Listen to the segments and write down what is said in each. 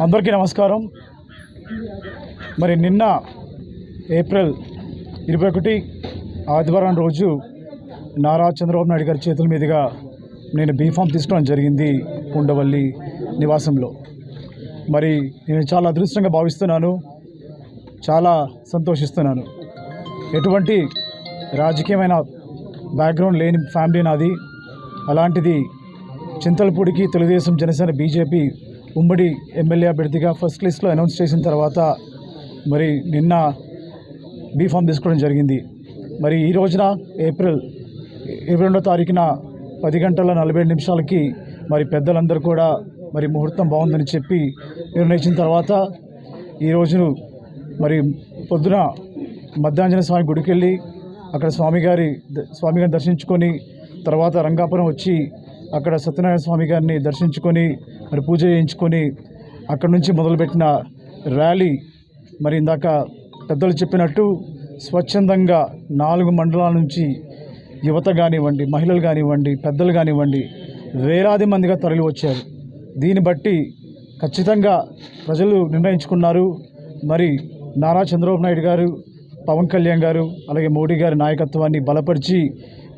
అందరికీ నమస్కారం. మరి నిన్న ఏప్రిల్ ఇరవై ఒకటి ఆదివారం రోజు నారా చంద్రబాబు నాయుడు గారి చేతుల మీదుగా నేను బీఫామ్ తీసుకోవడం జరిగింది ఉండవల్లి నివాసంలో. మరి నేను చాలా అదృష్టంగా భావిస్తున్నాను చాలా సంతోషిస్తున్నాను. ఎటువంటి రాజకీయమైన బ్యాక్గ్రౌండ్ లేని ఫ్యామిలీ నాది. అలాంటిది చింతలపూడికి తెలుగుదేశం జనసేన బీజేపీ ఉమ్మడి ఎమ్మెల్యే అభ్యర్థిగా ఫస్ట్ లిస్ట్లో అనౌన్స్ చేసిన తర్వాత మరి నిన్న బీఫామ్ తీసుకోవడం జరిగింది. మరి ఈ రోజున ఏప్రిల్ ఇరవై రెండో తారీఖున పది గంటల నలభై నిమిషాలకి మరి పెద్దలందరూ కూడా మరి ముహూర్తం బాగుందని చెప్పి నిర్ణయించిన తర్వాత ఈరోజు మరి పొద్దున మధ్యాంజన స్వామి గుడికి వెళ్ళి అక్కడ స్వామిగారి ద- స్వామిగారిని దర్శించుకొని తర్వాత రంగాపురం వచ్చి అక్కడ సత్యనారాయణ స్వామి గారిని దర్శించుకొని మరి పూజ చేయించుకొని అక్కడ నుంచి మొదలుపెట్టిన ర్యాలీ మరి ఇందాక పెద్దలు చెప్పినట్టు స్వచ్ఛందంగా నాలుగు మండలాల నుంచి యువత కానివ్వండి మహిళలు కానివ్వండి పెద్దలు కానివ్వండి వేలాది మందిగా తరలి వచ్చారు. దీన్ని బట్టి ఖచ్చితంగా ప్రజలు నిర్ణయించుకున్నారు. మరి నారా చంద్రబాబు నాయుడు గారు పవన్ కళ్యాణ్ గారు అలాగే మోడీ గారి నాయకత్వాన్ని బలపరిచి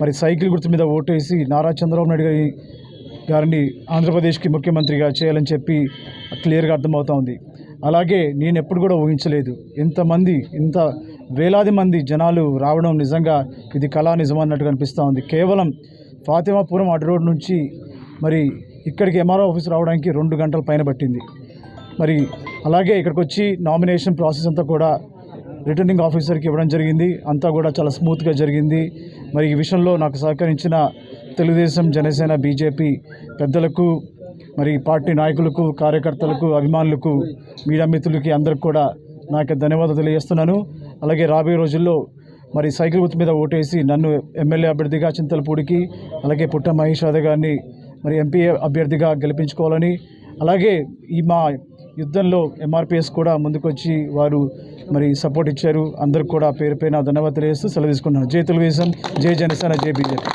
మరి సైకిల్ గుర్తు మీద ఓటేసి నారా చంద్రబాబు నాయుడు గారి గారిని ఆంధ్రప్రదేశ్కి ముఖ్యమంత్రిగా చేయాలని చెప్పి క్లియర్గా అర్థమవుతా ఉంది. అలాగే నేను ఎప్పుడు కూడా ఊహించలేదు ఇంతమంది ఇంత వేలాది మంది జనాలు రావడం నిజంగా ఇది కళా నిజమన్నట్టుగా అనిపిస్తూ ఉంది. కేవలం ఫాతిమాపురం అటు రోడ్ నుంచి మరి ఇక్కడికి ఎంఆర్ఓ ఆఫీస్ రావడానికి రెండు గంటల పైన పట్టింది. మరి అలాగే ఇక్కడికి వచ్చి నామినేషన్ ప్రాసెస్ అంతా కూడా రిటర్నింగ్ ఆఫీసర్కి ఇవ్వడం జరిగింది. అంతా కూడా చాలా స్మూత్గా జరిగింది. మరి ఈ విషయంలో నాకు సహకరించిన తెలుగుదేశం జనసేన బీజేపీ పెద్దలకు మరి పార్టీ నాయకులకు కార్యకర్తలకు అభిమానులకు మీడియా మిత్రులకి అందరికి కూడా నాకు ధన్యవాదాలు తెలియజేస్తున్నాను. అలాగే రాబోయే రోజుల్లో మరి సైకిల్ గుర్తు మీద ఓటేసి నన్ను ఎమ్మెల్యే అభ్యర్థిగా చింతలపూడికి అలాగే పుట్ట మహేష్ యాదవ్ గారిని మరి ఎంపీ అభ్యర్థిగా గెలిపించుకోవాలని. అలాగే ఈ మా యుద్ధంలో ఎంఆర్పిఎస్ కూడా ముందుకొచ్చి వారు మరి సపోర్ట్ ఇచ్చారు. అందరికి కూడా పేరు పైన ధన్యవాదాలు తెలియజేస్తూ సెలవు తీసుకున్నాను జై తెలుగుదేశం జై జనసేన జై బీజేపీ.